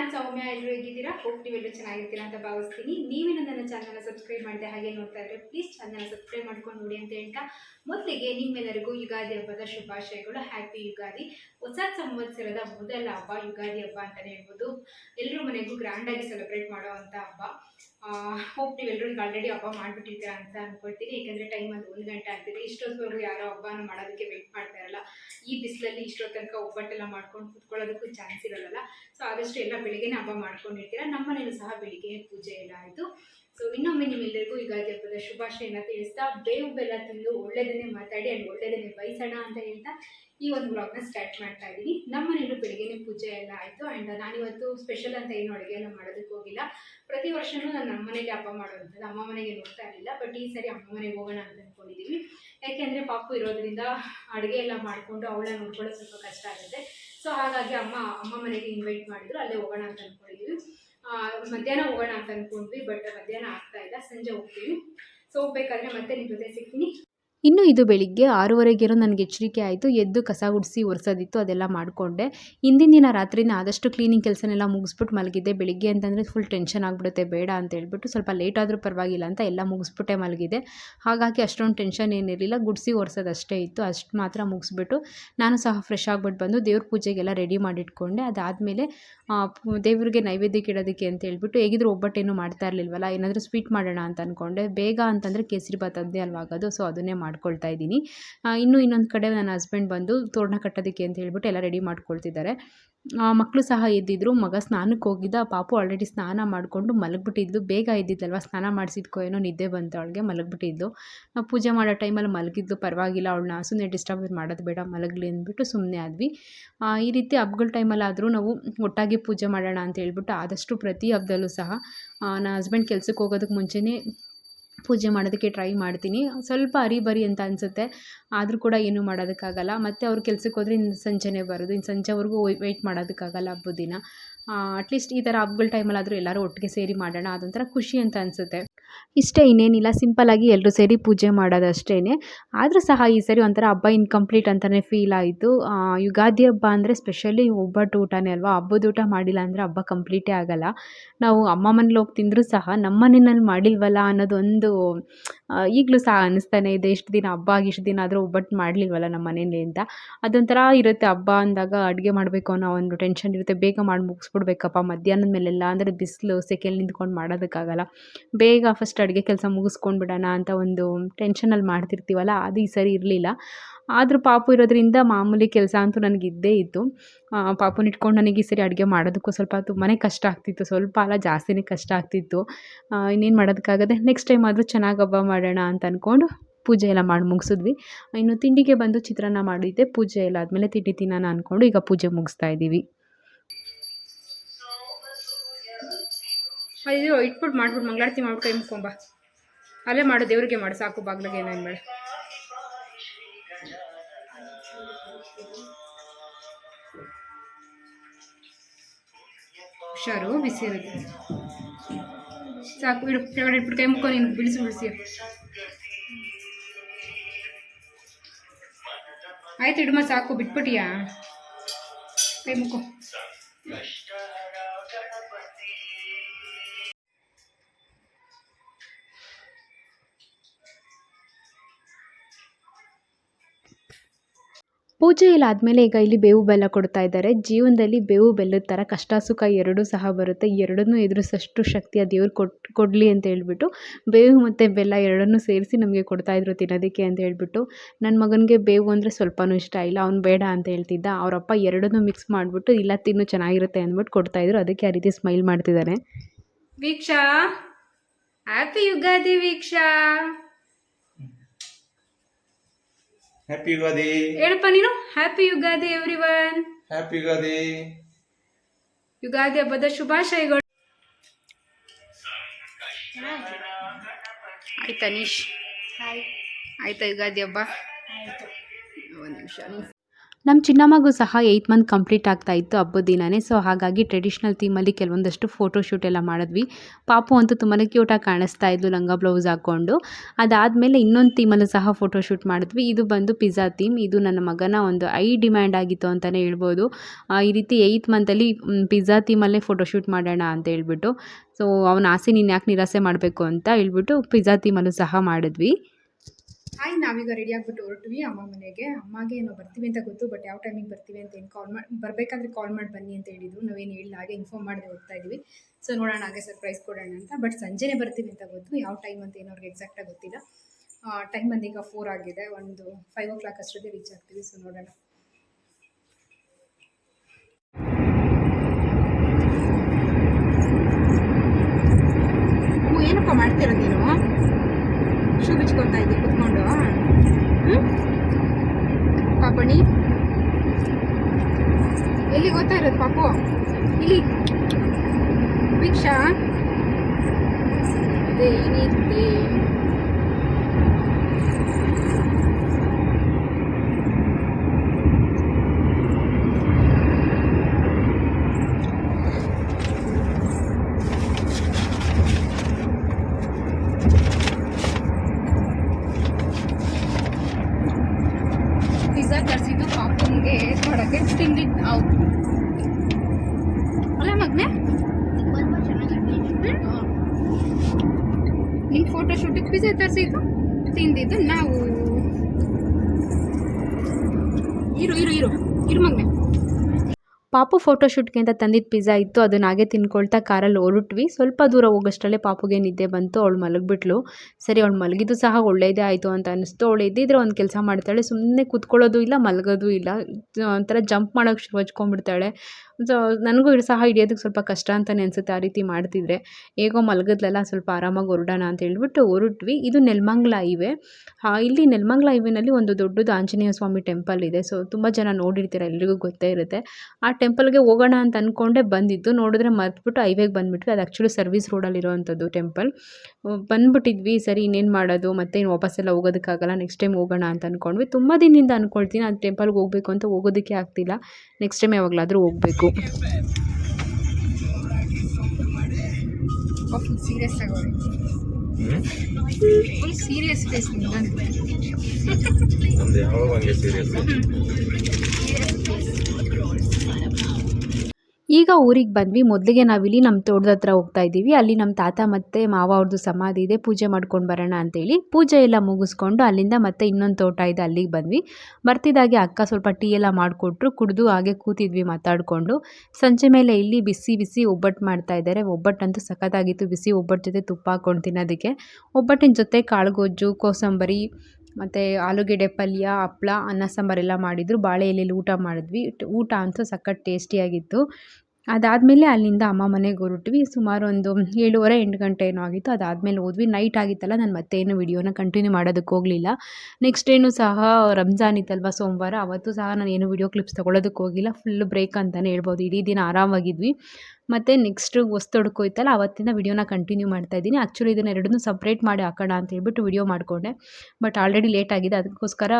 ನಾನು ಸೌಮ್ಯ ಎಲ್ಲರೂ ಹೇಗಿದ್ದೀರಾ ಹೋಗ್ತೀವಿ ನೀವೆಲ್ಲರೂ ಚೆನ್ನಾಗಿರ್ತೀರಾ ಅಂತ ಭಾವಿಸ್ತೀನಿ. ನೀವೇನು ನನ್ನ ಚಾನಲ್ನ ಸಬ್ಸ್ಕ್ರೈಬ್ ಮಾಡಿದೆ, ಹಾಗೆ ನೋಡ್ತಾ ಇದ್ರೆ ಪ್ಲೀಸ್ ಚಾನಲ್ನ ಸಬ್ಸ್ಕ್ರೈಬ್ ಮಾಡ್ಕೊಂಡು ನೋಡಿ ಅಂತ ಹೇಳ್ತಾ ಮೊದಲಿಗೆ ನಿಮ್ಮೆಲ್ಲರಿಗೂ ಯುಗಾದಿ ಹಬ್ಬದ ಶುಭಾಶಯಗಳು. ಹ್ಯಾಪಿ ಯುಗಾದಿ. ಹೊಸ ಸಂವತ್ಸರದ ಮೊದಲ ಹಬ್ಬ ಯುಗಾದಿ ಹಬ್ಬ ಅಂತಲೇ ಹೇಳ್ಬೋದು. ಎಲ್ಲರೂ ಮನೆಗೂ ಗ್ರ್ಯಾಂಡಾಗಿ ಸೆಲೆಬ್ರೇಟ್ ಮಾಡೋ ಅಂಥ ಹಬ್ಬ. ಹೋಪ್ ಎಲ್ಲರೂ ಆಲ್ರೆಡಿ ಹಬ್ಬ ಮಾಡಿಬಿಟ್ಟಿರ್ತೀರಾ ಅಂತ ಅಂದ್ಕೊಳ್ತೀನಿ ಯಾಕಂದರೆ ಟೈಮ್ ಅದು ಒಂದು ಗಂಟೆ ಆಗ್ತಿದೆ. ಇಷ್ಟೊತ್ತವರೆಗೂ ಯಾರೋ ಹಬ್ಬನ ಮಾಡೋದಕ್ಕೆ ವೆಯ್ಟ್ ಮಾಡ್ತಾ ಇರಲ್ಲ. ಈ ಬಿಸಿಲಲ್ಲಿ ಇಷ್ಟೊತ್ತು ತನಕ ಒಬ್ಬಟ್ಟೆಲ್ಲ ಮಾಡ್ಕೊಂಡು ಕುತ್ಕೊಳ್ಳೋದಕ್ಕೂ ಚಾನ್ಸ್ ಇರಲ್ಲ ಸೊ ಆದಷ್ಟು ಎಲ್ಲ ಬೆಳಿಗ್ಗೆನೇ ಹಬ್ಬ ಮಾಡ್ಕೊಂಡಿರ್ತೀರ. ನಮ್ಮ ಮನೇಲೂ ಸಹ ಬೆಳಿಗ್ಗೆ ಪೂಜೆ ಎಲ್ಲ ಆಯಿತು. ಸೊ ಇನ್ನೊಮ್ಮೆ ನಿಮ್ಮೆಲ್ಲರಿಗೂ ಯುಗಾದಿ ಹಬ್ಬದ ಶುಭಾಶಯನ ತಿಳಿಸ್ತಾ ಬೇವು ಬೆಲ್ಲ ತಿಂದು ಒಳ್ಳೆಯದನ್ನೇ ಮಾತಾಡಿ ಆ್ಯಂಡ್ ಒಳ್ಳೆಯದನ್ನೇ ಬಯಸೋಣ ಅಂತ ಹೇಳ್ತಾ ಈ ಒಂದು ಬ್ಲಾಗ್ನ ಸ್ಟಾರ್ಟ್ ಮಾಡ್ತಾ ಇದ್ದೀನಿ. ನಮ್ಮ ಮನೇಲೂ ಬೆಳಿಗ್ಗೆನೇ ಪೂಜೆ ಎಲ್ಲ ಆಯಿತು. ಆ್ಯಂಡ್ ನಾನಿವತ್ತು ಸ್ಪೆಷಲ್ ಅಂತ ಏನು ಅಡುಗೆ ಎಲ್ಲ ಮಾಡೋದಕ್ಕೆ ಹೋಗಿಲ್ಲ. ಪ್ರತಿ ವರ್ಷವೂ ನಾನು ನಮ್ಮ ಮನೆಗೆ ಹಬ್ಬ ಮಾಡೋವಂಥದ್ದು. ಅಮ್ಮ ಮನೆಗೆ ನೋಡ್ತಾ ಇರಲಿಲ್ಲ. ಬಟ್ ಈ ಸರಿ ಅಮ್ಮ ಮನೆಗೆ ಹೋಗೋಣ ಅಂತ ಅಂದ್ಕೊಂಡಿದ್ದೀವಿ ಯಾಕೆಂದರೆ ಪಾಪು ಇರೋದ್ರಿಂದ ಅಡುಗೆ ಎಲ್ಲ ಮಾಡಿಕೊಂಡು ಅವಳ ನೋಡ್ಕೊಳ್ಳೋದು ಸ್ವಲ್ಪ ಕಷ್ಟ ಆಗುತ್ತೆ. ಸೊ ಹಾಗಾಗಿ ಅಮ್ಮ ಅಮ್ಮ ಮನೆಗೆ ಇನ್ವೈಟ್ ಮಾಡಿದ್ರು. ಅಲ್ಲೇ ಹೋಗೋಣ ಅಂತ ಅಂದ್ಕೊಂಡಿದ್ದೀವಿ ಮಧ್ಯಾಹ್ನ ಹೋಗೋಣ ಅಂತ ಅಂದ್ಕೊಂಡ್ವಿ ಬಟ್ ಮಧ್ಯಾಹ್ನ ಆಗ್ತಾ ಇಲ್ಲ, ಸಂಜೆ ಹೋಗ್ತೀವಿ. ಸೊ ಹೋಗ್ಬೇಕಾದ್ರೆ ಮತ್ತೆ ನಿಮ್ಮ ಜೊತೆ ಸಿಗ್ತೀನಿ. ಇನ್ನು ಇದು ಬೆಳಿಗ್ಗೆ ಆರೂವರೆಗೇನೋ ನನಗೆ ಎಚ್ಚರಿಕೆ ಆಯಿತು, ಎದ್ದು ಕಸ ಗುಡಿಸಿ ಒರೆಸೋದಿತ್ತು, ಅದೆಲ್ಲ ಮಾಡಿಕೊಂಡೆ. ಹಿಂದಿನ ದಿನ ರಾತ್ರಿನ ಆದಷ್ಟು ಕ್ಲೀನಿಂಗ್ ಕೆಲಸನೆಲ್ಲ ಮುಗಿಸ್ಬಿಟ್ಟು ಮಲಗಿದ್ದೆ. ಬೆಳಿಗ್ಗೆ ಅಂತಂದರೆ ಫುಲ್ ಟೆನ್ಷನ್ ಆಗಿಬಿಡುತ್ತೆ, ಬೇಡ ಅಂತ ಹೇಳ್ಬಿಟ್ಟು ಸ್ವಲ್ಪ ಲೇಟ್ ಆದರೂ ಪರವಾಗಿಲ್ಲ ಅಂತ ಎಲ್ಲ ಮುಗಿಸ್ಬಿಟ್ಟೆ ಮಲಗಿದೆ ಹಾಗಾಗಿ ಅಷ್ಟೊಂದು ಟೆನ್ಷನ್ ಏನಿರಲಿಲ್ಲ ಗುಡಿಸಿ ಒರೆಸೋದು ಅಷ್ಟೇ ಇತ್ತು, ಅಷ್ಟು ಮಾತ್ರ ಮುಗಿಸ್ಬಿಟ್ಟು ನಾನು ಸಹ ಫ್ರೆಶ್ ಆಗಿಬಿಟ್ಟು ಬಂದು ದೇವ್ರ ಪೂಜೆಗೆಲ್ಲ ರೆಡಿ ಮಾಡಿಟ್ಕೊಂಡೆ. ಅದಾದಮೇಲೆ ದೇವ್ರಿಗೆ ನೈವೇದ್ಯಕ್ಕೆ ಇಡೋದಕ್ಕೆ ಅಂತ ಹೇಳ್ಬಿಟ್ಟು ಹೇಗಿದ್ರು ಒಬ್ಬಟ್ಟೇನು ಮಾಡ್ತಾ ಇರಲಿಲ್ವಲ್ಲ, ಏನಾದರೂ ಸ್ವೀಟ್ ಮಾಡೋಣ ಅಂತ ಅಂದ್ಕೊಂಡೆ ಬೇಗ ಅಂತಂದರೆ ಕೇಸರಿ ಬಾತ್ ಅದೇ ಅಲ್ವಾಗೋದು ಸೊ ಅದನ್ನೇ ಮಾಡ್ಕೊಳ್ತಾ ಇದ್ದೀನಿ. ಇನ್ನು ಇನ್ನೊಂದು ಕಡೆ ನನ್ನ ಹಸ್ಬೆಂಡ್ ಬಂದು ತೋರಣ ಕಟ್ಟೋದಕ್ಕೆ ಅಂತ ಹೇಳ್ಬಿಟ್ಟು ಎಲ್ಲ ರೆಡಿ ಮಾಡ್ಕೊಳ್ತಿದ್ದಾರೆ. ಮಕ್ಕಳು ಸಹ ಎದ್ದಿದ್ರು ಮಗ ಸ್ನಾನಕ್ಕೆ ಹೋಗಿದ್ದ ಪಾಪು ಆಲ್ರೆಡಿ ಸ್ನಾನ ಮಾಡಿಕೊಂಡು ಮಲಗಿಬಿಟ್ಟಿದ್ಲು. ಬೇಗ ಎದ್ದಿದ್ದಲ್ವ ಸ್ನಾನ ಮಾಡಿಸಿದ್ಕೋ ಏನೋ ನಿದ್ದೆ ಬಂತು, ಅವಳಿಗೆ ಮಲಗಿಬಿಟ್ಟಿದ್ಲು. ನಾವು ಪೂಜೆ ಮಾಡೋ ಟೈಮಲ್ಲಿ ಮಲಗಿದ್ದು ಪರವಾಗಿಲ್ಲ, ಅವಳನ್ನ ಸುಮ್ಮನೆ ಡಿಸ್ಟರ್ಬ್ ಮಾಡೋದು ಬೇಡ, ಮಲಗಲಿ ಅಂದ್ಬಿಟ್ಟು ಸುಮ್ಮನೆ ಆದ್ವಿ. ಈ ರೀತಿ ಹಬ್ಬಗಳ ಟೈಮಲ್ಲಾದರೂ ನಾವು ಒಟ್ಟಾಗಿ ಪೂಜೆ ಮಾಡೋಣ ಅಂತ ಹೇಳ್ಬಿಟ್ಟು ಆದಷ್ಟು ಪ್ರತಿ ಹಬ್ಬದಲ್ಲೂ ಸಹ ನನ್ನ ಹಸ್ಬೆಂಡ್ ಕೆಲಸಕ್ಕೆ ಹೋಗೋದಕ್ಕೆ ಮುಂಚೆನೇ ಪೂಜೆ ಮಾಡೋದಕ್ಕೆ ಟ್ರೈ ಮಾಡ್ತೀನಿ. ಸ್ವಲ್ಪ ಅರಿಬರಿ ಅಂತ ಅನಿಸುತ್ತೆ. ಆದರೂ ಕೂಡ ಏನೂ ಮಾಡೋದಕ್ಕಾಗಲ್ಲ. ಮತ್ತು ಅವ್ರ ಕೆಲ್ಸಕ್ಕೆ ಹೋದರೆ ಇನ್ನು ಸಂಜೆನೇ ಬರೋದು. ಇನ್ನು ಸಂಜೆವರೆಗೂ ವೆಯ್ಟ್ ಮಾಡೋದಕ್ಕಾಗಲ್ಲ ಹಬ್ಬದ ದಿನ. ಅಟ್ಲೀಸ್ಟ್ ಈ ಥರ ಹಬ್ಬಗಳ ಟೈಮಲ್ಲಾದರೂ ಎಲ್ಲರೂ ಒಟ್ಟಿಗೆ ಸೇರಿ ಮಾಡೋಣ. ಅದೊಂಥರ ಖುಷಿ ಅಂತ ಅನಿಸುತ್ತೆ. ಇಷ್ಟೇ ಇನ್ನೇನಿಲ್ಲ ಸಿಂಪಲ್ಲಾಗಿ ಎಲ್ಲರೂ ಸೇರಿ ಪೂಜೆ ಮಾಡೋದಷ್ಟೇ ಆದರೂ ಸಹ ಈ ಸರಿ ಒಂಥರ ಹಬ್ಬ ಇನ್ಕಂಪ್ಲೀಟ್ ಅಂತಲೇ ಫೀಲ್ ಆಯಿತು. ಯುಗಾದಿ ಹಬ್ಬ ಅಂದರೆ ಸ್ಪೆಷಲಿ ಒಬ್ಬಟ್ಟು ಊಟನೇ ಅಲ್ವಾ? ಹಬ್ಬದ ಊಟ ಮಾಡಿಲ್ಲ ಅಂದರೆ ಹಬ್ಬ ಕಂಪ್ಲೀಟೇ ಆಗಲ್ಲ. ನಾವು ಅಮ್ಮ ಮನೇಲಿ ಹೋಗಿ ತಿಂದರೂ ಸಹ ನಮ್ಮ ಮನೆಯಲ್ಲಿ ಮಾಡಿಲ್ವಲ್ಲ ಅನ್ನೋದೊಂದು ಈಗಲೂ ಸಹ ಅನ್ನಿಸ್ತಾನೆ ಇದೆ. ಇಷ್ಟು ದಿನ ಹಬ್ಬ ಆಗಿ ಇಷ್ಟು ದಿನ ಆದರೂ ಒಬ್ಬಟ್ಟು ಮಾಡಲಿಲ್ವಲ್ಲ ನಮ್ಮ ಮನೇಲಿ ಅಂತ ಅದೊಂಥರ ಇರುತ್ತೆ ಹಬ್ಬ ಅಂದಾಗ ಅಡುಗೆ ಮಾಡಬೇಕು ಅನ್ನೋ ಒಂದು ಟೆನ್ಷನ್ ಇರುತ್ತೆ. ಬೇಗ ಮಾಡಿ ಮುಗಿಸ್ಬಿಡ್ಬೇಕಪ್ಪ. ಮಧ್ಯಾಹ್ನದ ಮೇಲೆಲ್ಲ ಅಂದರೆ ಬಿಸಿಲು ಸೆಕೆಯಲ್ಲಿ ನಿಂತ್ಕೊಂಡು ಮಾಡೋದಕ್ಕಾಗಲ್ಲ. ಬೇಗ ಫಸ್ಟ್ ಅಡುಗೆ ಕೆಲಸ ಮುಗಿಸ್ಕೊಂಡ್ಬಿಡೋಣ ಅಂತ ಒಂದು ಟೆನ್ಷನಲ್ಲಿ ಮಾಡ್ತಿರ್ತೀವಲ್ಲ, ಅದು ಈ ಸರಿ ಇರಲಿಲ್ಲ. ಆದರೂ ಪಾಪು ಇರೋದ್ರಿಂದ ಮಾಮೂಲಿ ಕೆಲಸ ಅಂತೂ ನನಗೆ ಇದ್ದೇ ಇತ್ತು ಪಾಪುನ ಇಟ್ಕೊಂಡು ನನಗೆ ಈ ಸರಿ ಅಡುಗೆ ಮಾಡೋದಕ್ಕೂ ಸ್ವಲ್ಪ ತುಂಬಾ ಕಷ್ಟ ಆಗ್ತಿತ್ತು. ಸ್ವಲ್ಪ ಅಲ್ಲ, ಜಾಸ್ತಿನೇ ಕಷ್ಟ ಆಗ್ತಿತ್ತು. ಇನ್ನೇನು ಮಾಡೋದಕ್ಕಾಗದೆ ನೆಕ್ಸ್ಟ್ ಟೈಮ್ ಆದರೂ ಚೆನ್ನಾಗಿ ಹಬ್ಬ ಮಾಡೋಣ ಅಂತ ಅಂದ್ಕೊಂಡು ಪೂಜೆ ಎಲ್ಲ ಮಾಡಿ, ಮುಗಿಸಿದ್ವಿ. ಇನ್ನು ತಿಂಡಿಗೆ ಬಂದು ಚಿತ್ರಾನ್ನ ಮಾಡಿದ್ದೆ. ಪೂಜೆ ಎಲ್ಲ ಆದಮೇಲೆ ತಿಂಡಿ ತಿನ್ನೋಣ ಅಂದ್ಕೊಂಡು ಈಗ ಪೂಜೆ ಮುಗಿಸ್ತಾ ಇದ್ದೀವಿ ಅಯ್ಯೋ ಇಟ್ಬಿಟ್ಟು ಮಾಡ್ಬಿಟ್ಟು ಮಂಗಳಾರತಿ ಮಾಡ್ಬಿಟ್ಟು ಕೈ ಮುಕ್ಕೊಂಬ ಅಲ್ಲೇ ಮಾಡು, ದೇವ್ರಿಗೆ ಮಾಡು, ಸಾಕು, ಬಾಗ್ಲಾಗೆ ಏನೇನು ಬೇಡ. ಹುಷಾರು, ಬಿಸಿ ಇರುತ್ತೆ. ಸಾಕು, ಇಡು ಕೆಳಗಡೆ ಇಟ್ಬಿಟ್ಟು ಕೈ ಮುಕ್ಕೋ, ನೀನು ಬಿಡಿಸಿ ಬಿಡಿಸಿ ಆಯ್ತು ಇಡಮ್ಮ ಸಾಕು, ಬಿಟ್ಬಿಟ್ಟಿಯಾ? ಕೈ ಮುಕ್ಕೋ. ಪೂಜೆ ಎಲ್ಲ ಆದಮೇಲೆ ಈಗ ಇಲ್ಲಿ ಬೇವು ಬೆಲ್ಲ ಕೊಡ್ತಾ ಇದ್ದಾರೆ. ಜೀವನದಲ್ಲಿ ಬೇವು ಬೆಲ್ಲದ ಥರ ಕಷ್ಟ ಸುಖ ಎರಡೂ ಸಹ ಬರುತ್ತೆ. ಎರಡನ್ನೂ ಎದುರಿಸಷ್ಟು ಶಕ್ತಿ ಆ ದೇವ್ರು ಕೊಟ್ಟು ಕೊಡಲಿ ಅಂತ ಹೇಳ್ಬಿಟ್ಟು, ಬೇವು ಮತ್ತು ಬೆಲ್ಲ ಎರಡನ್ನೂ ಸೇರಿಸಿ ನಮಗೆ ಕೊಡ್ತಾಯಿದ್ರು ತಿನ್ನೋದಕ್ಕೆ ಅಂತ ಹೇಳ್ಬಿಟ್ಟು ನನ್ನ ಮಗನಿಗೆ ಬೇವು ಅಂದರೆ ಸ್ವಲ್ಪನೂ ಇಷ್ಟ ಇಲ್ಲ, ಅವ್ನು ಬೇಡ ಅಂತ ಹೇಳ್ತಿದ್ದ. ಅವರಪ್ಪ ಎರಡನ್ನೂ ಮಿಕ್ಸ್ ಮಾಡಿಬಿಟ್ಟು, ಇಲ್ಲ ತಿನ್ನು ಚೆನ್ನಾಗಿರುತ್ತೆ ಅಂದ್ಬಿಟ್ಟು ಕೊಡ್ತಾಯಿದ್ರು ಅದಕ್ಕೆ ಆ ರೀತಿ ಸ್ಮೈಲ್ ಮಾಡ್ತಿದ್ದಾನೆ. ವೀಕ್ಷಾ ಹ್ಯಾಪಿ ಯುಗಾದಿ ವೀಕ್ಷಾ. ಹ್ಯಾಪಿ ಯುಗಾದಿ ಹೇಳಪ್ಪ ನೀನು? Happy Yugadi everyone happy Yugadi Yugadi ಹಬ್ಬದ ಶುಭಾಶಯಗಳು. ಆಯ್ತಾ ಹಾಯ್ ಆಯ್ತಾ ಯುಗಾದಿ ಹಬ್ಬ? ಒಂದು ನಿಮಿಷ ನಮ್ಮ ಚಿನ್ನಮ್ಮಗೂ ಸಹ ಏಯ್ತ್ ಮಂತ್ ಕಂಪ್ಲೀಟ್ ಆಗ್ತಾ ಇತ್ತು ಹಬ್ಬದ ದಿನವೇ ಸೊ ಹಾಗಾಗಿ ಟ್ರೆಡಿಷ್ನಲ್ ಥೀಮಲ್ಲಿ ಕೆಲವೊಂದಷ್ಟು ಫೋಟೋ ಶೂಟ್ ಎಲ್ಲ ಮಾಡಿದ್ವಿ. ಪಾಪು ಅಂತೂ ತುಂಬಾ ಕ್ಯೂಟಾಗಿ ಕಾಣಿಸ್ತಾ ಇದ್ಲು, ಲಂಗ ಬ್ಲೌಸ್ ಹಾಕ್ಕೊಂಡು ಅದಾದಮೇಲೆ ಇನ್ನೊಂದು ಥೀಮಲ್ಲೂ ಸಹ ಫೋಟೋ ಶೂಟ್ ಮಾಡಿದ್ವಿ. ಇದು ಬಂದು ಪಿಜ್ಜಾ ಥೀಮ್ ಇದು ನನ್ನ ಮಗನ ಒಂದು ಐ ಡಿಮ್ಯಾಂಡ್ ಆಗಿತ್ತು ಅಂತಲೇ ಹೇಳ್ಬೋದು. ಈ ರೀತಿ ಏಯ್ತ್ ಮಂತಲ್ಲಿ ಪಿಜ್ಜಾ ಥೀಮಲ್ಲೇ ಫೋಟೋ ಶೂಟ್ ಮಾಡೋಣ ಅಂತ ಹೇಳ್ಬಿಟ್ಟು. ಸೊ ಅವನ ಆಸೆ ನೀನು ಯಾಕೆ ನಿರಾಸೆ ಮಾಡಬೇಕು ಅಂತ ಹೇಳ್ಬಿಟ್ಟು ಪಿಜ್ಜಾ ಥೀಮಲ್ಲೂ ಸಹ ಮಾಡಿದ್ವಿ. ಹಾಯ್ ನಾವೀಗ ರೆಡಿ ಆಗ್ಬಿಟ್ಟು ಹೊರಟ್ವಿ. ಅಮ್ಮ ಮನೆಗೆ. ಅಮ್ಮಗೆ ಏನೋ ಬರ್ತೀವಿ ಅಂತ ಗೊತ್ತು ಬಟ್ ಯಾವ ಟೈಮಿಗೆ ಬರ್ತೀವಿ ಅಂತ ಏನು ಕಾಲ್ ಮಾಡಿ ಬರಬೇಕಾದ್ರೆ ಕಾಲ್ ಮಾಡಿ ಬನ್ನಿ ಅಂತ ಹೇಳಿದ್ರು. ನಾವೇನು ಹೇಳಿಲ್ಲ, ಹಾಗೆ ಇನ್ಫಾರ್ಮ್ ಮಾಡಿದೆ ಹೋಗ್ತಾ ಇದ್ವಿ. ಸೊ ನೋಡೋಣ, ಹಾಗೆ ಸರ್ಪ್ರೈಸ್ ಕೊಡೋಣ ಅಂತ. ಬಟ್ ಸಂಜೆನೇ ಬರ್ತೀವಿ ಅಂತ ಗೊತ್ತು. ಯಾವ ಟೈಮ್ ಅಂತ ಏನೋ ಅವ್ರಿಗೆ ಎಕ್ಸಾಕ್ಟಾಗಿ ಗೊತ್ತಿಲ್ಲ. ಟೈಮ್ ಬಂದು ಈಗ ಫೋರ್ ಆಗಿದೆ. ಒಂದು ಫೈವ್ ಓ ಕ್ಲಾಕ್ ಅಷ್ಟೊತ್ತಿಗೆ ರೀಚ್ ಆಗ್ತೀವಿ. ಸೊ ನೋಡೋಣ. ಏನಪ್ಪ ಮಾಡ್ತಿರೋದು ನೀನು? ಶೂ ಬಿಚ್ಕೊತಾ ಇದ್ದಿ ಕುತ್ಕೊಂಡು? ಪಾಪಣಿ? ಎಲ್ಲಿ ಗೊತ್ತಾ ಇರೋದು ಪಾಪು? ಇಲ್ಲಿ. ಭಿಕ್ಷಾ ಏನಿದೆ? ತರಿಸಿದ್ದು ಪಾಪುನಿಗೆ ಕೊಡೋಕ್ಕೆ ತಿಂದಿದ್ದು ನಾವು ಅಲ್ಲ ಮಗ್ನೆ? ನಿಂಗೆ ಫೋಟೋ ಶೂಟಿಗೆ ಪಿಜ್ಜಾ ತರಿಸಿದ್ದು ತಿಂದಿದ್ದು ನಾವು ಇರು ಇರು ಇರು. ಇರು ಮಗ್ನೆ. ಪಾಪು ಫೋಟೋಶೂಟ್ಗೆ ಅಂತ ತಂದಿದ್ದ ಪಿಜ್ಜಾ ಇತ್ತು, ಅದನ್ನ ಹಾಗೆ ತಿನ್ಕೊಳ್ತಾ ಕಾರಲ್ಲಿ ಹೊರಟ್ವಿ. ಸ್ವಲ್ಪ ದೂರ ಹೋಗೋಷ್ಟರಲ್ಲೇ ಪಾಪುಗೆ ನಿದ್ದೆ ಬಂತು, ಅವಳು ಮಲಗಿಬಿಟ್ಲು. ಸರಿ, ಅವಳು ಮಲಗಿದ್ದು ಸಹ ಒಳ್ಳೆಯದೇ ಆಯಿತು ಅಂತ ಅನ್ನಿಸ್ತು. ಅವಳು ಇದ್ದಿದ್ರೆ ಒಂದು ಕೆಲಸ ಮಾಡ್ತಾಳೆ ಸುಮ್ಮನೆ ಕೂತ್ಕೊಳ್ಳೋದು ಇಲ್ಲ, ಮಲಗೋದು ಇಲ್ಲ. ಒಂಥರ ಜಂಪ್ ಮಾಡೋಕ್ಕೆ ಶುರು ಹಚ್ಕೊಂಡ್ಬಿಡ್ತಾಳೆ. ಸೊ ನನಗೂ ಸಹ ಹಿಡಿಯೋದಕ್ಕೆ ಸ್ವಲ್ಪ ಕಷ್ಟ ಅಂತಲೇ ಅನಿಸುತ್ತೆ ಆ ರೀತಿ ಮಾಡ್ತಿದ್ರೆ. ಹೇಗೋ ಮಲಗಿದ್ಲಲ್ಲ ಸ್ವಲ್ಪ ಆರಾಮಾಗಿ ಹೊರಡೋಣ ಅಂತ ಹೇಳ್ಬಿಟ್ಟು ಹೊರಟ್ವಿ. ಇದು ನೆಲಮಂಗ್ಲ ಹೈವೆ. ಇಲ್ಲಿ ನೆಲ್ಮಂಗ್ಲ ಹೈವೇನಲ್ಲಿ ಒಂದು ದೊಡ್ಡದು ಆಂಜನೇಯ ಸ್ವಾಮಿ ಟೆಂಪಲ್ ಇದೆ. ಸೊ ತುಂಬ ಜನ ನೋಡಿರ್ತೀರ, ಎಲ್ರಿಗೂ ಗೊತ್ತೇ ಇರುತ್ತೆ. ಆ ಟೆಂಪಲ್ಗೆ ಹೋಗೋಣ ಅಂತ ಅಂದ್ಕೊಂಡೆ ಬಂದಿದ್ದು. ನೋಡಿದ್ರೆ ಮರ್ತ್ಬಿಟ್ಟು ಹೈವೇಗೆ ಬಂದುಬಿಟ್ವಿ. ಅದು ಆ್ಯಕ್ಚುಲಿ ಸರ್ವಿಸ್ ರೋಡಲ್ಲಿರೋವಂಥದ್ದು ಟೆಂಪಲ್. ಬಂದ್ಬಿಟ್ಟಿದ್ವಿ. ಸರಿ, ಇನ್ನೇನು ಮಾಡೋದು? ಮತ್ತೆ ಇನ್ನು ವಾಪಸ್ಸೆಲ್ಲ ಹೋಗೋದಕ್ಕಾಗಲ್ಲ? ನೆಕ್ಸ್ಟ್ ಟೈಮ್ ಹೋಗೋಣ ಅಂತ ಅಂದ್ಕೊಂಡ್ವಿ ತುಂಬ ದಿನದಿಂದ ಅಂದ್ಕೊಳ್ತೀನಿ ಆ ಟೆಂಪಲ್ಗೆ ಹೋಗಬೇಕು ಅಂತ ಹೋಗೋದಕ್ಕೆ ಆಗ್ತಿಲ್ಲ. ನೆಕ್ಸ್ಟ್ ಟೈಮ್ ಯಾವಾಗಲಾದರೂ ಹೋಗಬೇಕು. ಫುಲ್ ಸೀರಿಯಸ್ ಆಗೋರಿ ಫುಲ್ ಸೀರಿಯಸ್ ಫೇಸ್ ನಿಂದಂತೆ ನಮ್ದು ಯಾವಾಗ ಹಂಗೆ ಸೀರಿಯಸ್ ಈಗ ಊರಿಗೆ ಬಂದ್ವಿ. ಮೊದಲಿಗೆ ನಾವಿಲ್ಲಿ ನಮ್ಮ ತೋಟದ ಹತ್ರ ಹೋಗ್ತಾ ಇದ್ದೀವಿ. ಅಲ್ಲಿ ನಮ್ಮ ತಾತ ಮತ್ತು ಮಾವ ಅವ್ರದ್ದು ಸಮಾಧಿ ಇದೆ. ಪೂಜೆ ಮಾಡ್ಕೊಂಡು ಬರೋಣ ಅಂತೇಳಿ ಪೂಜೆ ಎಲ್ಲ ಮುಗಿಸ್ಕೊಂಡು ಅಲ್ಲಿಂದ ಮತ್ತೆ ಇನ್ನೊಂದು ತೋಟ ಇದೆ. ಅಲ್ಲಿಗೆ ಬಂದ್ವಿ. ಬರ್ತಿದ್ದಾಗೆ ಅಕ್ಕ ಸ್ವಲ್ಪ ಟೀ ಎಲ್ಲ ಮಾಡಿಕೊಟ್ರು. ಕುಡಿದು ಹಾಗೆ ಕೂತಿದ್ವಿ, ಮಾತಾಡಿಕೊಂಡು. ಸಂಜೆ ಮೇಲೆ ಇಲ್ಲಿ ಬಿಸಿ ಬಿಸಿ ಒಬ್ಬಟ್ಟು ಮಾಡ್ತಾ ಇದ್ದಾರೆ. ಒಬ್ಬಟ್ಟಂತೂ ಸಖತ್ತಾಗಿತ್ತು. ಬಿಸಿ ಒಬ್ಬಟ್ಟು ಜೊತೆ ತುಪ್ಪ ಹಾಕ್ಕೊಂಡು ತಿನ್ನೋದಕ್ಕೆ. ಒಬ್ಬಟ್ಟಿನ ಜೊತೆ ಕಾಳುಗೊಜ್ಜು ಕೋಸಂಬರಿ, ಮತ್ತು ಆಲೂಗೆಡ್ಡೆ ಪಲ್ಯ, ಹಪ್ಳ, ಅನ್ನ ಸಾಂಬಾರೆಲ್ಲ ಮಾಡಿದರು. ಬಾಳೆ ಎಲೆಯಲ್ಲಿ ಊಟ ಮಾಡಿದ್ವಿ. ಊಟ ಅಂತೂ ಸಖತ್ ಟೇಸ್ಟಿಯಾಗಿತ್ತು. ಅದಾದಮೇಲೆ ಅಲ್ಲಿಂದ ಅಮ್ಮ ಮನೆಗೆ ಹೊರಟ್ವಿ. ಸುಮಾರು ಒಂದು ಏಳುವರೆ, ಎಂಟು ಗಂಟೆ ಏನೋ ಆಗಿತ್ತು. ಅದಾದಮೇಲೆ ಹೋದ್ವಿ. ನೈಟ್ ಆಗಿತ್ತಲ್ಲ, ನಾನು ಮತ್ತೆ ಏನು ವಿಡಿಯೋನ ಕಂಟಿನ್ಯೂ ಮಾಡೋದಕ್ಕೆ ಹೋಗಲಿಲ್ಲ. ನೆಕ್ಸ್ಟ್ ಏನು ಸಹ ರಂಜಾನ್ ಇತ್ತಲ್ವ ಸೋಮವಾರ, ಅವತ್ತು ಸಹ ನಾನು ಏನು ವಿಡಿಯೋ ಕ್ಲಿಪ್ಸ್ ತೊಗೊಳೋದಕ್ಕೆ ಹೋಗಿಲ್ಲ. ಫುಲ್ ಬ್ರೇಕ್ ಅಂತಲೇ ಹೇಳ್ಬೋದು. ಇಡೀ ದಿನ ಆರಾಮಾಗಿದ್ವಿ. ಮತ್ತು ನೆಕ್ಸ್ಟ್ ಹೊಸ್ತೊಡ್ಕೋ ಇತ್ತಲ್ಲ ಅವತ್ತಿಂದ ವಿಡಿಯೋನ ಕಂಟಿನ್ಯೂ ಮಾಡ್ತಾ ಇದ್ದೀನಿ. ಆ್ಯಕ್ಚುಲಿ ಇದನ್ನು ಎರಡನ್ನೂ ಸಪ್ರೇಟ್ ಮಾಡಿ ಹಾಕೋಣ ಅಂತ ಹೇಳ್ಬಿಟ್ಟು ವಿಡಿಯೋ ಮಾಡಿಕೊಂಡೆ. ಬಟ್ ಆಲ್ರೆಡಿ ಲೇಟ್ ಆಗಿದೆ. ಅದಕ್ಕೋಸ್ಕರ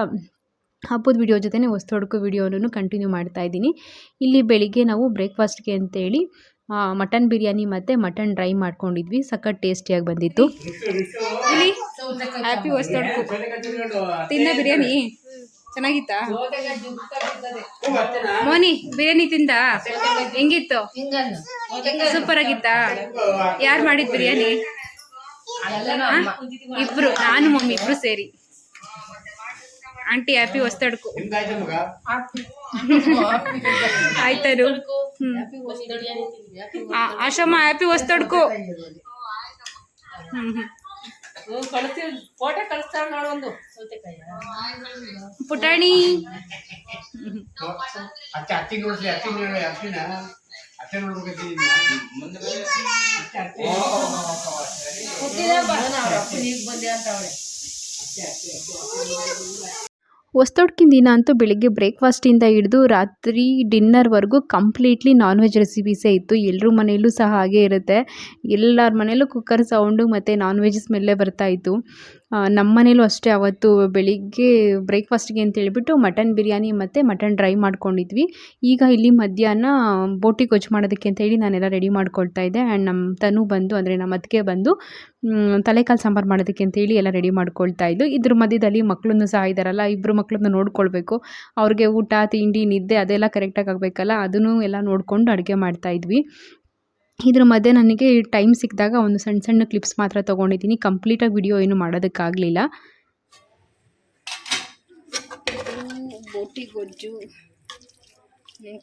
ಹಬ್ಬದ ವಿಡಿಯೋ ಜೊತೆನೇ ಹೊಸ್ತೊಡ್ಕೋ ವಿಡಿಯೋನೂ ಕಂಟಿನ್ಯೂ ಮಾಡ್ತಾ ಇದ್ದೀನಿ. ಇಲ್ಲಿ ಬೆಳಿಗ್ಗೆ ನಾವು ಬ್ರೇಕ್ಫಾಸ್ಟ್ಗೆ ಅಂತೇಳಿ ಮಟನ್ ಬಿರಿಯಾನಿ ಮತ್ತು ಮಟನ್ ಡ್ರೈ ಮಾಡ್ಕೊಂಡಿದ್ವಿ. ಸಖತ್ ಟೇಸ್ಟಿಯಾಗಿ ಬಂದಿತ್ತು. ಇಲ್ಲಿ? ಹ್ಯಾಪಿ ಹೊಸ್ತೊಡ್ಕು ತಿನ್ನ ಬಿರಿಯಾನಿ? ಚೆನ್ನಾಗಿತ್ತಾ? ಮೋನಿ ಬಿರಿಯಾನಿ ತಿಂದ? ಹೆಂಗಿತ್ತು? ಸೂಪರ್ ಆಗಿತ್ತಾ ಯಾರು ಮಾಡಿದ್ ಬಿರಿಯಾನಿ? ಇಬ್ರು. ನಾನು ಮಮ್ಮಿ ಇಬ್ರು ಸೇರಿ ಆಂಟಿ ಹ್ಯಾಪಿ ಹೊಸ್ತಡ್ಕು ಆಯ್ತಾರು ಹ್ಮ್ ಆ, ಆಶಮ್ಮ ಹ್ಯಾಪಿ ಹೊಸ್ತಡ್ಕು ಹ್ಮ್ ಹ್ಮ್ ಫೋಟೋ ಕಳಿಸ್ತಾಳ ನೋಡೊಂದು ಸೌತೆಕಾಯಿ ಪುಟಾಣಿ ಅತ್ತೆ ಅತ್ತಿ ನೋಡ್ಸಿ ಅತ್ತಿ ನೋಡಿ ಅತ್ತಿನ ಅತ್ತೆ ನೋಡ್ಬೇಕಂತೀನಿ ಅತ್ತೆ ಅತ್ತೆ ಈಗ ಬಂದೆ ಅಂತ ಅವಳೆ ಹೊಸ್ತೊಡ್ಕಿನ ದಿನ ಅಂತೂ ಬೆಳಿಗ್ಗೆ ಬ್ರೇಕ್ಫಾಸ್ಟಿಂದ ಹಿಡಿದು ರಾತ್ರಿ ಡಿನ್ನರ್ವರೆಗೂ ಕಂಪ್ಲೀಟ್ಲಿ ನಾನ್ ವೆಜ್ ರೆಸಿಪೀಸೇ ಇತ್ತು. ಎಲ್ಲರ ಮನೆಯಲ್ಲೂ ಸಹ ಹಾಗೇ ಇರುತ್ತೆ. ಎಲ್ಲರ ಮನೆಯಲ್ಲೂ ಕುಕ್ಕರ್ ಸೌಂಡು ಮತ್ತು ನಾನ್ ವೆಜ್ ಸ್ಮೆಲ್ಲೇ ಬರ್ತಾ ಇತ್ತು. ನಮ್ಮ ಮನೇಲೂ ಅಷ್ಟೇ ಅವತ್ತು ಬೆಳಿಗ್ಗೆ ಬ್ರೇಕ್ಫಾಸ್ಟ್ಗೆ ಅಂತ ಹೇಳಿಬಿಟ್ಟು ಮಟನ್ ಬಿರಿಯಾನಿ ಮತ್ತು ಮಟನ್ ಡ್ರೈ ಮಾಡ್ಕೊಂಡಿದ್ವಿ. ಈಗ ಇಲ್ಲಿ ಮಧ್ಯಾಹ್ನ ಬೋಟಿ ಗೊಜ್ಜು ಮಾಡೋದಕ್ಕೆ ಅಂತ ಹೇಳಿ ನಾನೆಲ್ಲ ರೆಡಿ ಮಾಡ್ಕೊಳ್ತಾ ಇದ್ದೆ. ಆ್ಯಂಡ್ ನಮ್ಮ ತನು ಬಂದು, ಅಂದರೆ ನಮ್ಮ ಅತ್ತಿಗೆ ಬಂದು ತಲೆಕಾಲು ಸಾಂಬಾರು ಮಾಡೋದಕ್ಕೆ ಅಂತೇಳಿ ಎಲ್ಲ ರೆಡಿ ಮಾಡ್ಕೊಳ್ತಾ ಇದ್ದು ಇದ್ರ ಮಧ್ಯದಲ್ಲಿ ಮಕ್ಕಳನ್ನು ಸಹ ಇದ್ದಾರಲ್ಲ ಇಬ್ಬರು ಮಕ್ಕಳನ್ನ ನೋಡ್ಕೊಳ್ಬೇಕು. ಅವ್ರಿಗೆ ಊಟ, ತಿಂಡಿ, ನಿದ್ದೆ ಅದೆಲ್ಲ ಕರೆಕ್ಟಾಗಿ ಆಗಬೇಕಲ್ಲ, ಅದನ್ನು ಎಲ್ಲ ನೋಡಿಕೊಂಡು ಅಡುಗೆ ಮಾಡ್ತಾ ಇದ್ವಿ. ಇದ್ರ ಮಧ್ಯೆ ನನಗೆ ಟೈಮ್ ಸಿಕ್ಕಿದಾಗ ಒಂದು ಸಣ್ಣ ಸಣ್ಣ ಕ್ಲಿಪ್ಸ್ ಮಾತ್ರ ತೊಗೊಂಡಿದ್ದೀನಿ. ಕಂಪ್ಲೀಟಾಗಿ ವಿಡಿಯೋ ಏನು ಮಾಡೋದಕ್ಕಾಗಲಿಲ್ಲ. ಬೋಟಿ ಗೊಜ್ಜು.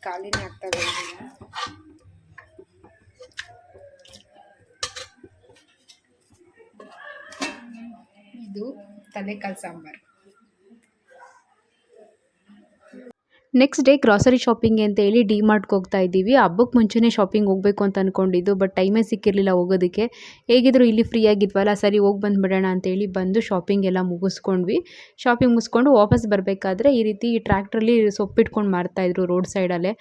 ಕಾಲಿನೇ ಆಗ್ತಾ ಇದು ತಲೆಕಾಲು ಸಾಂಬಾರು. ನೆಕ್ಸ್ಟ್ ಡೇ ಗ್ರಾಸರಿ ಶಾಪಿಂಗ್ ಅಂತ ಹೇಳಿ ಡಿ ಮಾರ್ಟ್ಗೆ ಹೋಗ್ತಾ ಇದ್ದೀವಿ. ಹಬ್ಬಕ್ಕೆ ಮುಂಚೆನೇ ಶಾಪಿಂಗ್ ಹೋಗಬೇಕು ಅಂತ ಅಂದ್ಕೊಂಡಿದ್ದು ಬಟ್ ಟೈಮೇ ಸಿಕ್ಕಿರಲಿಲ್ಲ ಹೋಗೋದಕ್ಕೆ. ಹೇಗಿದ್ರು ಇಲ್ಲಿ ಫ್ರೀ ಆಗಿದ್ವಲ್ಲ ಸರಿ ಹೋಗಿ ಬಂದುಬಿಡೋಣ ಅಂತೇಳಿ ಬಂದು ಶಾಪಿಂಗ್ ಎಲ್ಲ ಮುಗಿಸ್ಕೊಂಡ್ವಿ. ಶಾಪಿಂಗ್ ಮುಗಿಸ್ಕೊಂಡು ವಾಪಸ್ ಬರಬೇಕಾದ್ರೆ ಈ ರೀತಿ ಟ್ರ್ಯಾಕ್ಟ್ರಲ್ಲಿ ಸೊಪ್ಪಿಟ್ಕೊಂಡು ಮಾರ್ತಾಯಿದ್ರು ರೋಡ್ ಸೈಡಲ್ಲೇ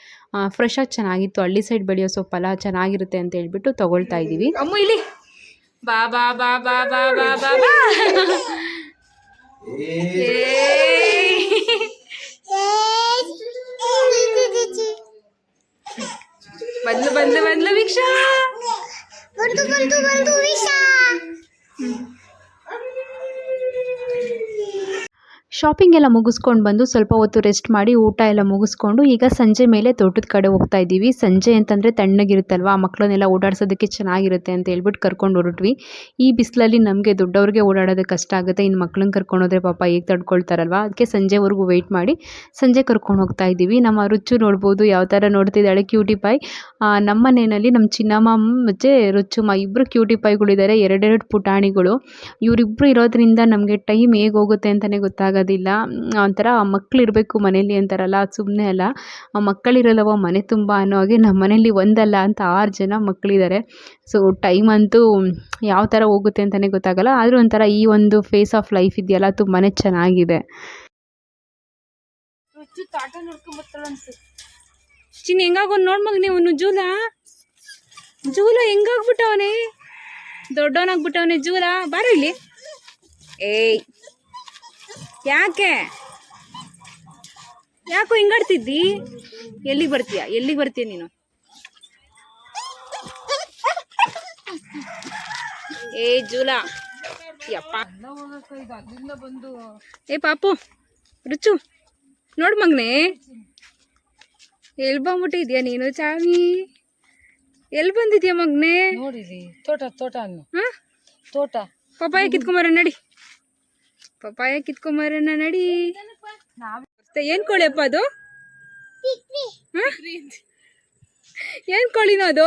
ಫ್ರೆಶಾಗಿ ಚೆನ್ನಾಗಿತ್ತು. ಹಳ್ಳಿ ಸೈಡ್ ಬೆಳೆಯೋ ಸೊಪ್ಪಲ್ಲ ಚೆನ್ನಾಗಿರುತ್ತೆ ಅಂತ ಹೇಳ್ಬಿಟ್ಟು ತೊಗೊಳ್ತಾ ಇದ್ದೀವಿ. ಅಮ್ಮ ಇಲ್ಲಿ. ಬಾ ಬಾ ಬಾ ಬಾ ಬಾ ಬಾ ಬಾ बदलू बदलू बदलू विक्षा। बदलू बदलू बदलू विक्षा। ಶಾಪಿಂಗ್ ಎಲ್ಲ ಮುಗಿಸ್ಕೊಂಡು ಬಂದು ಸ್ವಲ್ಪ ಹೊತ್ತು ರೆಸ್ಟ್ ಮಾಡಿ ಊಟ ಎಲ್ಲ ಮುಗಿಸ್ಕೊಂಡು ಈಗ ಸಂಜೆ ಮೇಲೆ ತೋಟದ ಕಡೆ ಹೋಗ್ತಾ ಇದ್ದೀವಿ. ಸಂಜೆ ಅಂತಂದರೆ ತಣ್ಣಗಿರುತ್ತಲ್ವ? ಮಕ್ಕಳನ್ನೆಲ್ಲ ಓಡಾಡ್ಸೋದಕ್ಕೆ ಚೆನ್ನಾಗಿರುತ್ತೆ ಅಂತ ಹೇಳ್ಬಿಟ್ಟು ಕರ್ಕೊಂಡು ಹೊರಟ್ವಿ. ಈ ಬಿಸಿಲಲ್ಲಿ ನಮಗೆ ದೊಡ್ಡವ್ರಿಗೆ ಓಡಾಡೋದಕ್ಕೆ ಕಷ್ಟ ಆಗುತ್ತೆ. ಇನ್ನು ಮಕ್ಳನ್ನ ಕರ್ಕೊಂಡೋದ್ರೆ ಪಾಪ ಹೇಗೆ ತಡ್ಕೊಳ್ತಾರಲ್ವ? ಅದಕ್ಕೆ ಸಂಜೆವರೆಗೂ ವೆಯ್ಟ್ ಮಾಡಿ ಸಂಜೆ ಕರ್ಕೊಂಡು ಹೋಗ್ತಾ ಇದ್ದೀವಿ. ನಮ್ಮ ರುಚು ನೋಡ್ಬೋದು, ಯಾವ ಥರ ನೋಡ್ತಿದ್ದಾಳೆ ಕ್ಯೂಟಿ ಪೈ ನಮ್ಮ ಮನೆಯಲ್ಲಿ ನಮ್ಮ ಚಿನ್ನಮ್ಮ, ಮತ್ತು ರುಚುಮ್ಮ ಇಬ್ಬರು ಕ್ಯೂಟಿ ಪೈಗಳಿದ್ದಾರೆ ಎರಡೆರಡು ಪುಟಾಣಿಗಳು. ಇವರಿಬ್ಬರು ಇರೋದ್ರಿಂದ ನಮಗೆ ಟೈಮ್ ಹೇಗೆ ಹೋಗುತ್ತೆ ಅಂತಲೇ ಗೊತ್ತಾಗೋದಿಲ್ಲ ಮ್, ಒಂಥರ ಮಕ್ಳು ಇರಬೇಕು ಮನೇಲಿ ಅಂತಾರಲ್ಲ ಅದು ಸುಮ್ಮನೆ ಅಲ್ಲ. ಮಕ್ಕಳಿರಲ್ಲವ ಮನೆ ತುಂಬ ಅನ್ನೋ ಹಾಗೆ ನಮ್ಮ ಮನೇಲಿ ಒಂದಲ್ಲ ಅಂತ ಆರು ಜನ ಮಕ್ಕಳಿದ್ದಾರೆ ಸೊ ಟೈಮ್ ಅಂತೂ ಯಾವ ಥರ ಹೋಗುತ್ತೆ ಅಂತಲೇ ಗೊತ್ತಾಗಲ್ಲ. ಆದರೂ ಒಂಥರ ಈ ಒಂದು ಫೇಸ್ ಆಫ್ ಲೈಫ್ ಇದೆಯಲ್ಲ ತುಂಬಾ ಚೆನ್ನಾಗಿದೆ. ಚಿನ್ನ ಹೆಂಗಾಗೋನ್ ನೋಡ್ ನೀವು ಜೂಲ? ಜೂಲ ಹೆಂಗಾಗ್ಬಿಟ್ಟವನೇ? ದೊಡ್ಡವನಾಗ್ಬಿಟ್ಟವನೇ ಜೂಲ? ಬಾರ ಇಲ್ಲಿ. ಏಯ್. ಯಾಕೆ? ಯಾಕೋ ಹಿಂಗಾಡ್ತಿದ್ದಿ? ಎಲ್ಲಿಗೆ ಬರ್ತೀಯ? ಎಲ್ಲಿಗೆ ಬರ್ತೀಯ ನೀನು? ಏ ಜೂಲಾ. ಯಪ್ಪ. ಏ ಪಾಪು. ರುಚು. ನೋಡು ಮಗ್ನೆ. ಎಲ್ಲಿ ಬಂದ್ಬಿಟ್ಟಿದ್ಯಾ ನೀನು ಚಾಮಿ? ಎಲ್ಲಿ ಬಂದಿದ್ಯಾ ಮಗ್ನೆ? ನೋಡಿರಿ ತೋಟ ತೋಟ ಅನ್ನು. ಹಾ? ತೋಟ. ಪಪ್ಪಾಯ ಕಿತ್ಕೊಂಬರ ನಡಿ. ಪಪಾಯ ಕಿತ್ಕೊಂಬರೋಣ ನಡಿ. ಏನ್ ಕೋಳಿ ಅಪ್ಪ ಅದು? ಏನ್ ಕೋಳಿನೋ ಅದು?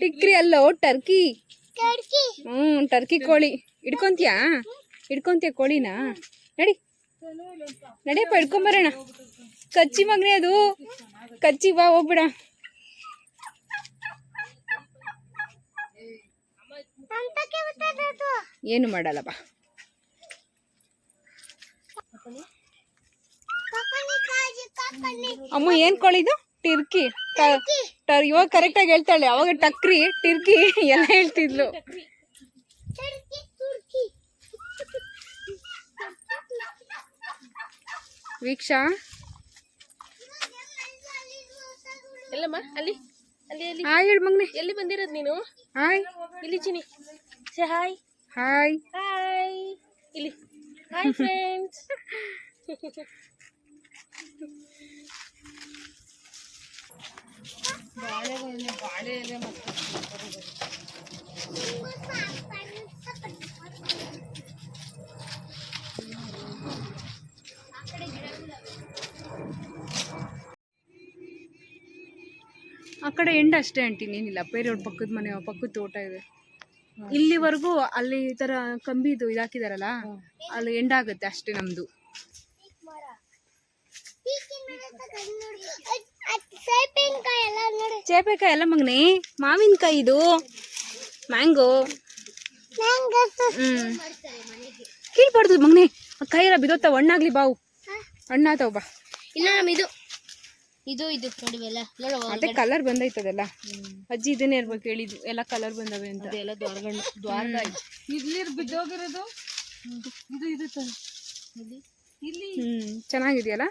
ಟಿಕ್ರಿ ಅಲ್ಲ ಟರ್ಕಿ. ಹ್ಮ್ ಟರ್ಕಿ ಕೋಳಿ. ಇಡ್ಕೊಂತೀಯ ಇಡ್ಕೊಂತೀಯ ಕೋಳಿನ? ನಡಿ. ನಡಿಯಪ್ಪ ಇಡ್ಕೊಂಬರೋಣ ಕಚ್ಚಿ ಮಗನೇ ಅದು. ಕಚ್ಚಿ ಬಾ ಹೋಗ್ಬಿಡ. ಏನು ಮಾಡಲ್ಲ ಬಾ. ಅಮ್ಮ ಏನ್ ಕೋಳಿದು? ಟಿರ್ಕಿ. ಇವಾಗ ಕರೆಕ್ಟ್ ಇವಾಗ ಕರೆಕ್ಟಾಗಿ ಹೇಳ್ತಾಳೆ. ಅವಾಗ ಟಕ್ರಿ ಟಿರ್ಕಿ ಎಲ್ಲ ಹೇಳ್ತಿದ್ಲು. ವೀಕ್ಷಾ? ಎಲ್ಲಮ್ಮ ಅಲ್ಲಿ ಅಲ್ಲಿ ಅಲ್ಲಿ. ಹಾಯ್ ಹೇಳು ಮಗ್ನೆ. ಎಲ್ಲಿ ಬಂದಿರೋದು ನೀನು? ಹಾಯ್. ಇಲ್ಲಿ Chini say hi hi. Hi ಇಲ್ಲಿ. ಎಲೆ ಮತ್ತೆ ಆ ಕಡೆ ಎಂಡ್ ಅಷ್ಟೇ ಆಂಟಿ ನೀನಿಲ್ಲ. ಬೇರೆಯವ್ರ ಪಕ್ಕದ ಮನೆ ಪಕ್ಕದ ತೋಟ ಇದೆ. ಇಲ್ಲಿವರೆಗೂ ಅಲ್ಲಿ ಈ ಥರ ಕಂಬಿದು ಇದಾಕಿದಾರಲ್ಲ, ಅಲ್ಲಿ ಎಂಡ್ ಆಗುತ್ತೆ ಅಷ್ಟೇ ನಮ್ದು. ಚೇಪೆಕಾಯಿ ಎಲ್ಲ ಮಗನಿ? ಮಾವಿನಕಾಯಿ ಇದು? ಮ್ಯಾಂಗೋ ಹ್ಮ್. ಕೀಳ್ಬಾರ್ದು ಮಗನಿ. ಎಲ್ಲ ಬಿದೋತ್ತಾವ ಹಣ್ಣಾಗ್ಲಿ ಬಾವು. ಹಣ್ಣಾತಾವ ಬಾ. ಇಲ್ಲ ನಮ್ ಇದು ಇದು ಇದು ನೋಡಿವೆಲ್ಲ ಮತ್ತೆ ಕಲರ್ ಬಂದೈತದಲ್ಲ? ಅಜ್ಜಿ ಇದನ್ನೇ ಇರ್ಬೇಕು ಹೇಳಿದ್ದು ಎಲ್ಲ ಕಲರ್ ಬಂದವೆ ಅಂತ. ಎಲ್ಲ ದ್ವಾರಗಣ್ಣು ದ್ವಾರ ಇಡ್ಲಿರ್ ಬಿದ್ದೋಗಿರೋದು? ಇದು ಇದು ಇಲ್ಲಿ. ಹ್ಮ್. ಚೆನ್ನಾಗಿದೆಯಲ್ಲ?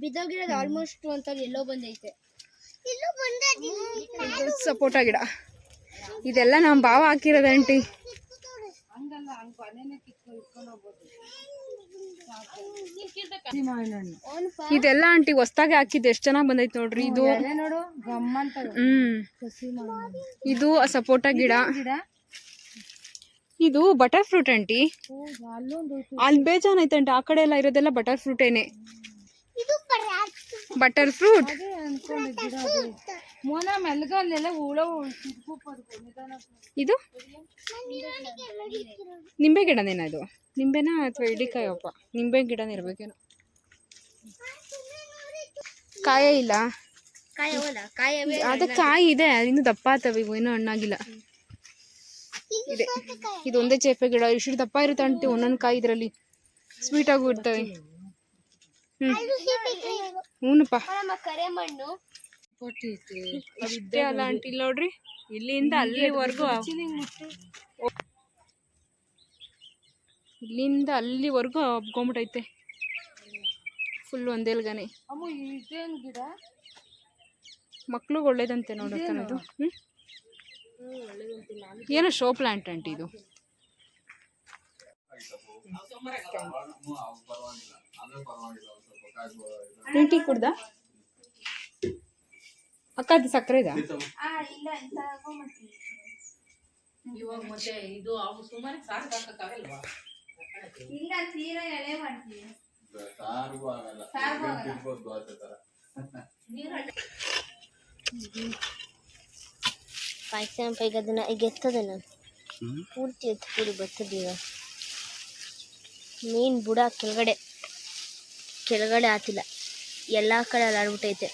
ಬಿದ್ದೋಗಿರೋದು ಆಲ್ಮೋಸ್ಟ್ ಒಂಥರ ಎಲ್ಲೋ ಬಂದೈತೆ. ಸಪೋಟ ಗಿಡ ಇದೆಲ್ಲ ನಮ್ಮ ಭಾವ ಹಾಕಿರೋದಂಟಿ ಹಂಗಲ್ಲ ಹಂಗ ಮನೇನೆ ಕಿತ್ಕೊಂಡು ಇಟ್ಕೊಂಡು ಹೋಗ್ಬೋದು. ಇದೆಲ್ಲ ಆಂಟಿ ಹೊಸ್ದಾಗಿ ಹಾಕಿದ್ದು ಎಷ್ಟು ಚೆನ್ನಾಗಿ ಬಂದೈತೆ ನೋಡ್ರಿ ಇದು. ಹ್ಮ್ ಇದು ಸಪೋಟ ಗಿಡ. ಇದು ಬಟರ್ ಫ್ರೂಟ್ ಆಂಟಿ. ಅಲ್ಲಿ ಬೇಜಾನ್ ಐತೆ ಆಂಟಿ ಆ ಕಡೆ ಎಲ್ಲ ಇರೋದೆಲ್ಲ ಬಟರ್ ಫ್ರೂಟೇನೆ ಬಟರ್ ಫ್ರೂಟ್ ಮೋನ ಮೆಲ್ಗ ಅಲ್ಲೆಲ್ಲ ಹುಳ ಇದು? ನಿಂಬೆ ಗಿಡನೇನ ಇದು? ನಿಂಬೆನಾ ಅಥವಾ ಇಡಿಕಾಯಪ್ಪ ನಿಂಬೆ ಗಿಡನೇ ಇರ್ಬೇಕೇನೋ ಕಾಯೇ ಇಲ್ಲ. ಅದ ಕಾಯಿ ಇದೆ ಇನ್ನು ದಪ್ಪ ಆತವೆ ಇವು ಇನ್ನೂ ಹಣ್ಣಾಗಿಲ್ಲ. ಇದೆ. ಇದೊಂದೇ ಚೇಪೆ ಗಿಡ ಇಷ್ಟು ದಪ್ಪ ಇರುತ್ತೆ ಅಂಟಿ ಒಂದೊಂದು ಕಾಯಿ ಇದರಲ್ಲಿ. ಸ್ವೀಟ್ ಆಗು ಇರ್ತವೆ. ಹ್ಮ್. ಹ್ಞೂನಪ್ಪ. ಮಣ್ಣು ಅಷ್ಟೇ ಅಲ್ಲ ಆಂಟಿ ಇಲ್ಲಿ ನೋಡ್ರಿ ಇಲ್ಲಿಂದ ಅಲ್ಲಿವರೆಗೂ ಇಲ್ಲಿಂದ ಅಲ್ಲಿವರೆಗೂ ಹಬ್ಕೊಂಬಿಟ್ಟೈತೆ ಫುಲ್ ಒಂದೇಲ್ಗನೆ ಅಮ್ಮ ಇದೇನ್ ಗಿಡ ಮಕ್ಳಿಗೆ ಒಳ್ಳೇದಂತೆ ನೋಡೋದು ಏನೋ ಶೋ ಪ್ಲಾಂಟ್ ಆಂಟಿ ಇದು ಟೀ ಕುಡ್ದ ಅಕ್ಕ ಅದು ಸಕ್ಕರೆ ಇದಾ? ಸಾರಿಗೂ ಆಗಲ್ಲ ತಿನ್ಬೋದು ದೋಸೆ ತರ ಪಾಯಸ ಪೈಗ ಅದನ್ನ ಈಗ ಎತ್ತದ ನಾನು ಪೂರ್ತಿ ಎತ್ತು ಪೂರಿ ಬರ್ತದೀಗ ಮೀನ್ ಬುಡ ಕೆಳಗಡೆ. ಕೆಳಗಡೆ ಆತಿಲ್ಲ. ಎಲ್ಲಾ ಕಡೆ ಅಲ್ಲಾಡ್ಬಿಟ್ಟೈತೆ.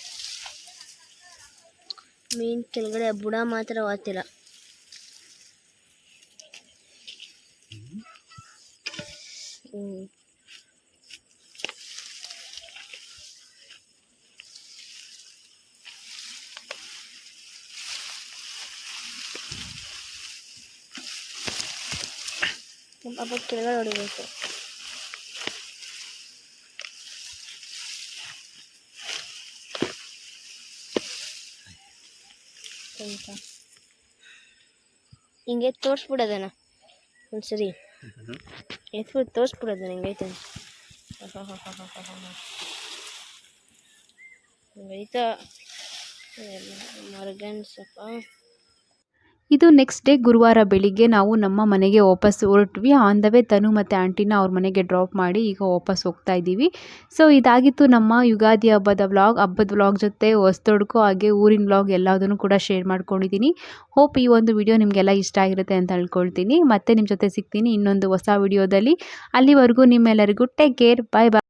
ಮೀನ್ ಕೆಳಗಡೆ ಬುಡ ಮಾತ್ರ ಹೋಗ್ತಿಲ್ಲ ಪಾಪ ಕೆಳಗಡೆ ಹೊಡಿಬೇಕು. ಅಂತ. ಹಿಂಗೆ ತೋರಿಸ್ಬಿಡೋದನ? ಒಂದ್ಸರಿ. ಎತ್ಬಿಟ್ಟು ತೋರಿಸ್ಬಿಡೋದನ ಹಿಂಗೈತೆ ಹಿಂಗೈತ? ಮರಗನ್ಸಪ್ಪ ಇದು ನೆಕ್ಸ್ಟ್ ಡೇ ಗುರುವಾರ ಬೆಳಿಗ್ಗೆ ನಾವು ನಮ್ಮ ಮನೆಗೆ ವಾಪಸ್ ಹೊರಟ್ವಿ. ಆನ್ ದ ವೇ ತನು ಮತ್ತು ಆಂಟಿನ ಅವ್ರ ಮನೆಗೆ ಡ್ರಾಪ್ ಮಾಡಿ ಈಗ ವಾಪಸ್ ಹೋಗ್ತಾ ಇದ್ದೀವಿ. ಸೊ ಇದಾಗಿತ್ತು ನಮ್ಮ ಯುಗಾದಿ ಹಬ್ಬದ ವ್ಲಾಗ್ ಹಬ್ಬದ ವ್ಲಾಗ್ ಜೊತೆ ಹೊಸ್ತೊಡ್ಕು ಹಾಗೆ ಊರಿನ ವ್ಲಾಗ್ ಎಲ್ಲದನ್ನು ಕೂಡ ಶೇರ್ ಮಾಡ್ಕೊಂಡಿದ್ದೀನಿ. ಹೋಪ್ ಈ ಒಂದು ವಿಡಿಯೋ ನಿಮಗೆಲ್ಲ ಇಷ್ಟ ಆಗಿರುತ್ತೆ ಅಂತ ಹೇಳ್ಕೊಳ್ತೀನಿ ಮತ್ತೆ ನಿಮ್ಮ ಜೊತೆ ಸಿಗ್ತೀನಿ ಇನ್ನೊಂದು ಹೊಸ ವಿಡಿಯೋದಲ್ಲಿ ಅಲ್ಲಿವರೆಗೂ ನಿಮ್ಮೆಲ್ಲರಿಗೂ ಟೇಕ್ ಕೇರ್ ಬಾಯ್ ಬಾಯ್